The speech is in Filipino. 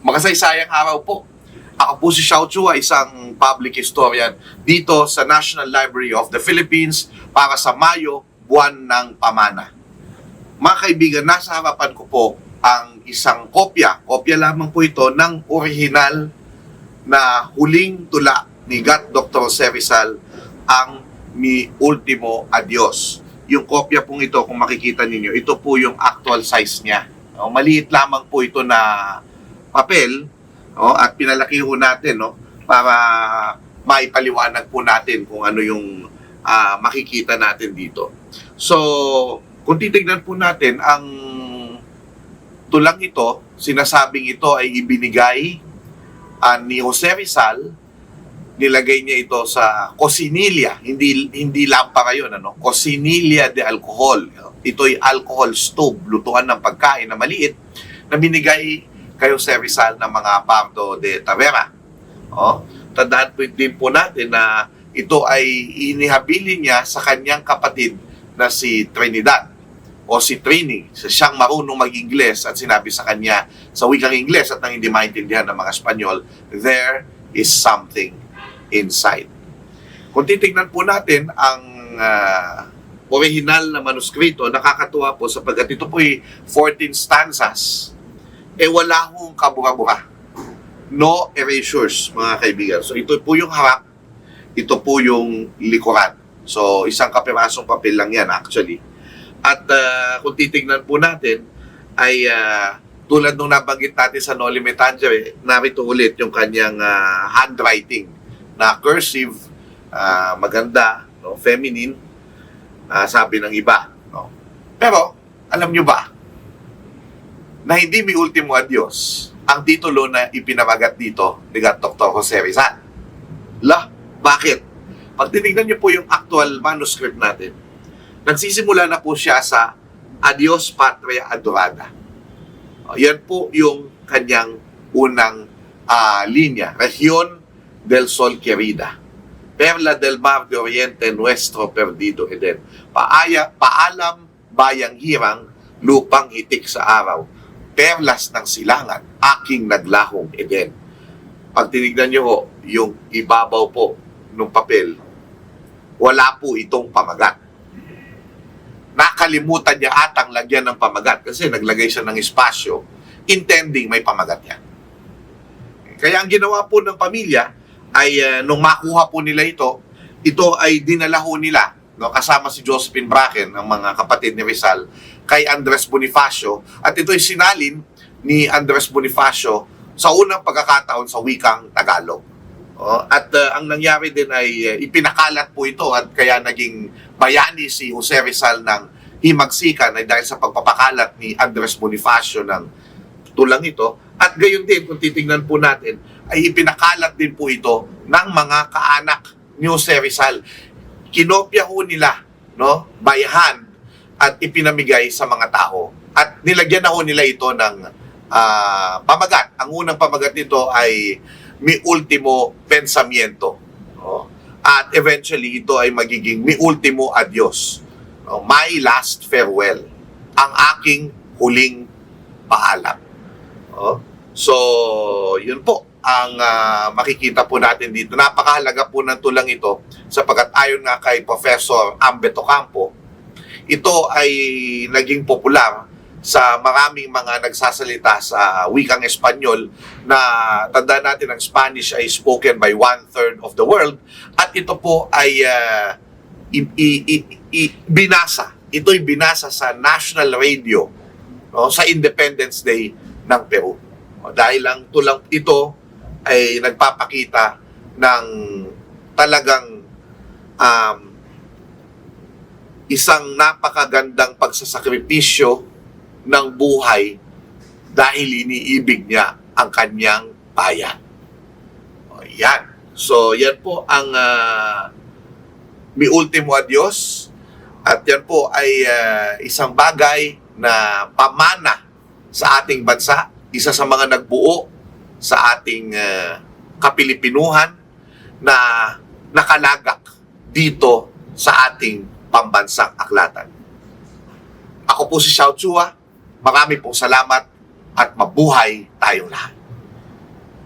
Makasaysayang araw po. Ako po si Xiao Chua, isang public historian dito sa National Library of the Philippines para sa Mayo, buwan ng pamana. Mga kaibigan, nasa harapan ko po ang isang kopya, kopya lamang po ito ng orihinal na huling tula ni God Dr. Serizal, ang Mi Ultimo Adios. Yung kopya pong ito, kung makikita ninyo, ito po yung actual size niya. Maliit lamang po ito na papel no, at pinalaki ho natin no, para maipaliwanag po natin kung ano yung ah, makikita natin dito. So, kung titignan po natin, ang tulang ito, sinasabing ito ay ibinigay ah, ni Jose Rizal, nilagay niya ito sa cosinilla, hindi hindi lampara yun, ano? Cosinilla de alcohol. Ito ay alcohol stove, lutuan ng pagkain na maliit na binigay kay Jose Rizal ng mga Pardo de Tavera. Oh, tandaan po din po natin na ito ay inihabili niya sa kanyang kapatid na si Trinidad o si Trini. Sa siyang marunong mag-Ingles at sinabi sa kanya sa wikang Ingles at nang hindi maintindihan ng mga Espanyol, there is something inside. Kung titignan po natin ang ah, original na manuskrito, nakakatuwa po sapagkat ito po ay 14 stanzas. Eh wala hong kabura-bura. No erasures, mga kaibigan. So ito po yung harap, ito po yung likuran. So isang kapirasong papel lang yan actually. At ah, kung titignan po natin, ay ah, tulad nung nabanggit natin sa Noli Me Tangere, narito ulit yung kanyang ah, handwriting na cursive, ah, maganda, no, feminine, ah, sabi ng iba. No? Pero, alam nyo ba, na hindi may ultimo adios ang titulo na ipinamagat dito ni Dr. Jose Rizal. La, bakit? Pag tinignan niyo po yung actual manuscript natin, nagsisimula na po siya sa Adios Patria Adorada. Yan po yung kanyang unang ah, linya. Región del Sol Querida. Perla del Mar de Oriente, Nuestro Perdido Eden. Paaya, paalam, bayang hirang, lupang hitik sa araw. Perlas ng silangan, aking naglahong Eden. Pag tinignan nyo ho, yung ibabaw po ng papel, wala po itong pamagat. Nakalimutan niya atang lagyan ng pamagat kasi naglagay siya ng espasyo intending may pamagat yan. Kaya ang ginawa po ng pamilya ay uh, nung makuha po nila ito, ito ay dinala ho nila no, kasama si Josephine Bracken, ang mga kapatid ni Rizal, kay Andres Bonifacio at ito ay sinalin ni Andres Bonifacio sa unang pagkakataon sa wikang Tagalog. Oh, at uh, ang nangyari din ay uh, ipinakalat po ito at kaya naging bayani si Jose Rizal ng himagsikan ay dahil sa pagpapakalat ni Andres Bonifacio ng tulang ito. At gayon din, kung titingnan po natin, ay ipinakalat din po ito ng mga kaanak ni Jose Rizal. Kinopya ho nila no, by hand at ipinamigay sa mga tao. At nilagyan na ho nila ito ng ah, pamagat. Ang unang pamagat nito ay mi ultimo pensamiento. No? At eventually, ito ay magiging mi ultimo adios. No? My last farewell. Ang aking huling paalam. No? So, yun po ang ah, makikita po natin dito. Napakahalaga po ng tulang ito sapagkat ayon nga kay Professor Ambeto Campo, ito ay naging popular sa maraming mga nagsasalita sa wikang Espanyol na tandaan natin ang Spanish ay spoken by one-third of the world at ito po ay ah, i- i- i- i- binasa. Ito'y binasa sa national radio no, sa Independence Day ng Peru. Dahil lang tulang ito ay nagpapakita ng talagang um, isang napakagandang pagsasakripisyo ng buhay dahil iniibig niya ang kanyang bayan. O, yan. So, yan po ang uh, mi ultimo adios at yan po ay ah, isang bagay na pamana sa ating bansa, isa sa mga nagbuo sa ating ah, kapilipinuhan na nakalagak dito sa ating pambansang aklatan. Ako po si Xiao Chua. Marami pong salamat at mabuhay tayong lahat.